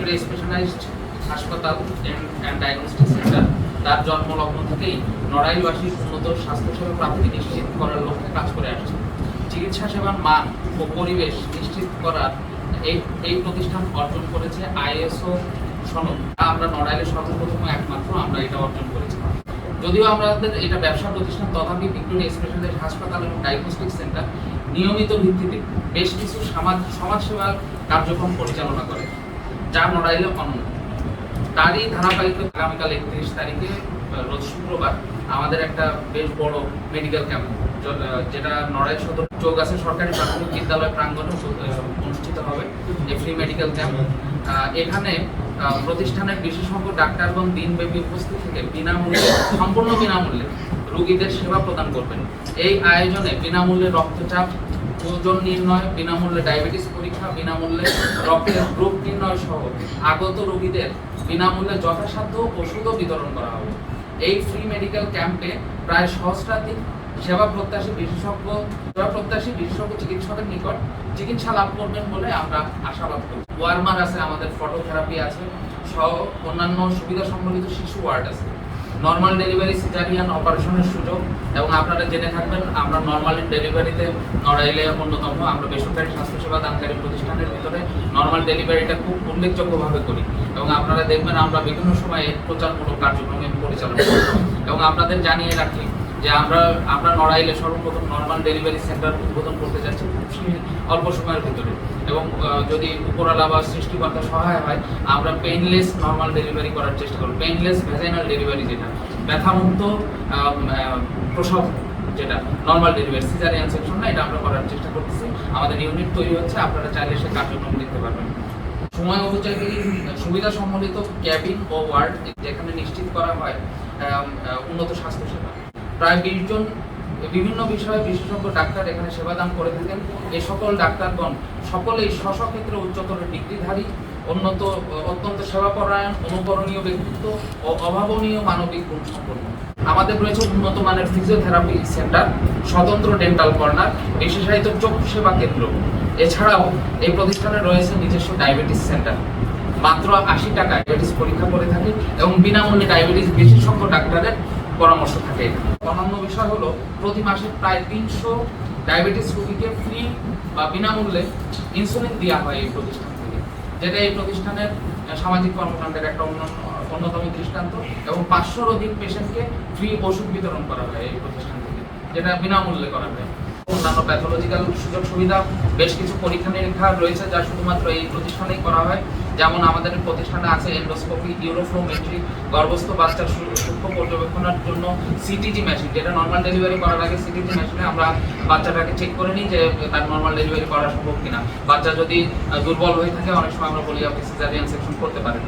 Victoria specialised হাসপাতাল and diagnostic centre তার জন্মলগ্ন থেকেই নড়াইলবাসীর উন্নত স্বাস্থ্যসেবা প্রাপ্তি নিশ্চিত করার লক্ষ্যে কাজ করে আসছে। চিকিৎসা সেবার মান ও পরিবেশ নিশ্চিত করার এই এই প্রতিষ্ঠান অর্জন করেছে আইএসও সনদ। আমরা নড়াইলের সর্বপ্রথম একমাত্র আমরা এটা অর্জন করেছি। যদিও আমাদের এটা ব্যবসা প্রতিষ্ঠান, তথাপি ভিক্টোরিয়া স্পেশালাইজড হাসপাতাল এবং ডায়াগনস্টিক সেন্টার নিয়মিত ভিত্তিতে বেশ কিছু সমাজ, সমাজসেবার কার্যক্রম পরিচালনা করে। যা নড়াইলে অনন্য তারই ধারাবাহিক আগামীকাল একত্রিশ তারিখে রোজ শুক্রবার আমাদের একটা বেশ বড় মেডিকেল ক্যাম্প যেটা নড়াইল সদর চৌগাছা সরকারি প্রাথমিক বিদ্যালয় প্রাঙ্গণে অনুষ্ঠিত হবে, যে ফ্রি মেডিকেল ক্যাম্প এখানে প্রতিষ্ঠানের বিশেষজ্ঞ ডাক্তারগণ দিনব্যাপী উপস্থিত থেকে বিনামূল্যে, সম্পূর্ণ বিনামূল্যে রোগীদের সেবা প্রদান করবেন। এই আয়োজনে বিনামূল্যে রক্তচাপ ওজন নির্ণয়, বিনামূল্যে ডায়াবেটিস পরীক্ষা, বিনামূল্যে রক্তের গ্রুপ নির্ণয় সহ আগত রোগীদের বিনামূল্যে যথাসাধ্য ওষুধও বিতরণ করা হবে। এই ফ্রি মেডিকেল ক্যাম্পে প্রায় সহস্রাধিক সেবা প্রত্যাশী বিশেষজ্ঞ, সেবা প্রত্যাশী বিশেষজ্ঞ চিকিৎসকের নিকট চিকিৎসা লাভ করবেন বলে আমরা আশাবাদ করি। ওয়ার্মার আছে, আমাদের ফটোথেরাপি আছে, সহ অন্যান্য সুবিধা সম্বলিত শিশু ওয়ার্ড আছে। নর্মাল ডেলিভারি সিজারিয়ান অপারেশনের সুযোগ এবং আপনারা জেনে থাকবেন, আমরা নর্মাল ডেলিভারিতে নড়াইলে অন্যতম, আমরা বেসরকারি স্বাস্থ্যসেবা দানকারী প্রতিষ্ঠানের ভিতরে নর্মাল ডেলিভারিটা খুব উল্লেখযোগ্যভাবে করি। এবং আপনারা দেখবেন আমরা বিভিন্ন সময়ে প্রচারমূলক কার্যক্রমে পরিচালনা করি। এবং আপনাদের জানিয়ে রাখি যে আমরা আমরা নড়াইলে সর্বপ্রথম নর্মাল ডেলিভারি সেন্টার উদ্বোধন করতে যাচ্ছি অল্প সময়ের ভিতরে। এবং যদি উপরালা বা সৃষ্টিকর্তা সহায় হয়, আমরা পেইনলেস নর্মাল ডেলিভারি করার চেষ্টা করব। পেইনলেস ভেজাইনাল ডেলিভারি যেটা, ব্যথামুক্ত প্রসব যেটা নর্মাল ডেলিভারি সিজারিয়ান সেকশন না, এটা আমরা করার চেষ্টা করতেছি। আমাদের ইউনিট তৈরি হচ্ছে, আপনারা চাইলে সে কার্যক্রম দেখতে পারবেন। সময় অনুযায়ী সুবিধা সম্বলিত ক্যাবিন ও ওয়ার্ড যেখানে নিশ্চিত করা হয় উন্নত স্বাস্থ্যসেবা। প্রায় বিশ জন, বিভিন্ন বিষয়ে বিশেষজ্ঞ ডাক্তার এখানে সেবাদান করে থাকেন। এই সকল ডাক্তারগণ সকলেই স্ব স্ব উচ্চতর ডিগ্রিধারী, উন্নত, অত্যন্ত সেবাপরায়ণ, অনুকরণীয় ব্যক্তিত্ব ও অভাবনীয় মানবিক গুণ সম্পন্ন। আমাদের রয়েছে উন্নত মানের ফিজিওথেরাপি সেন্টার স্বতন্ত্র ডেন্টাল কর্নার বিশেষায়িত চক্ষু সেবা কেন্দ্র। এছাড়াও এই প্রতিষ্ঠানে রয়েছে নিজস্ব ডায়াবেটিস সেন্টার মাত্র আশি টাকা ডায়াবেটিস পরীক্ষা করে থাকে এবং বিনামূল্যে ডায়াবেটিস বিশেষজ্ঞ ডাক্তারের পরামর্শ থাকে। অন্যান্য বিষয় হলো, প্রতি মাসে প্রায় তিনশো ডায়াবেটিস রোগীকে ফ্রি বা বিনামূল্যে ইনসুলিন দেওয়া হয় এই প্রতিষ্ঠান থেকে। যেটা এই প্রতিষ্ঠানের সামাজিক কর্মকাণ্ডের একটা অন্যতম দৃষ্টান্ত এবং পাঁচশোর অধিক পেশেন্টকে ফ্রি ওষুধ বিতরণ করা হয় এই প্রতিষ্ঠান থেকে, যেটা বিনামূল্যে করা হয়। অন্যান্য প্যাথোলজিক্যাল সুযোগ সুবিধা, বেশ কিছু পরীক্ষা নিরীক্ষা রয়েছে যা শুধুমাত্র এই প্রতিষ্ঠানেই করা হয়। যেমন আমাদের প্রতিষ্ঠানে আছে এন্ডোস্কোপি ইউরোফ্লোমেট্রি গর্ভস্থ বাচ্চার সূক্ষ্ম পর্যবেক্ষণের জন্য সিটিজি মেশিন যেটা নর্মাল ডেলিভারি করার আগে সিটিজি মেশিনে আমরা বাচ্চাটাকে চেক করে নিই যে তার নর্মাল ডেলিভারি করা সম্ভব কিনা। বাচ্চা যদি দুর্বল হয়ে থাকে, অনেক সময় আমরা বলি, আপনি সিজারিয়ান সেকশন করতে পারেন।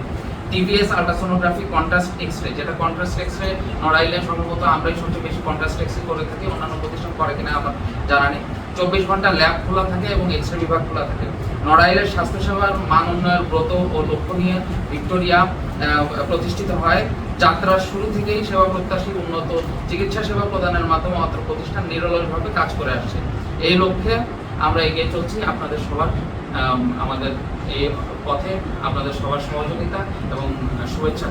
TVS ultrasonography contrast X ray যেটা কন্ট্রাস্ট এক্স রে নড়াইলে সম্ভবত আমরাই সবচেয়ে বেশি কন্ট্রাস্ট এক্স রে করে থাকি, অন্যান্য প্রতিষ্ঠান করে কিনা আমার জানা নেই। চব্বিশ ঘণ্টা ল্যাব খোলা থাকে এবং এক্স রে বিভাগ খোলা থাকে। নড়াইলের স্বাস্থ্যসেবার মান উন্নয়নের ব্রত ও লক্ষ্য নিয়ে ভিক্টোরিয়া প্রতিষ্ঠিত হয়। যাত্রার শুরু থেকেই সেবা প্রত্যাশী উন্নত চিকিৎসা সেবা প্রদানের মাধ্যমে অত্র প্রতিষ্ঠান নিরলসভাবে কাজ করে আসছে। এই লক্ষ্যে আমরা এগিয়ে চলছি আপনাদের সবার আম, আমাদের এই পথে আপনাদের সবার সহযোগিতা এবং শুভেচ্ছা।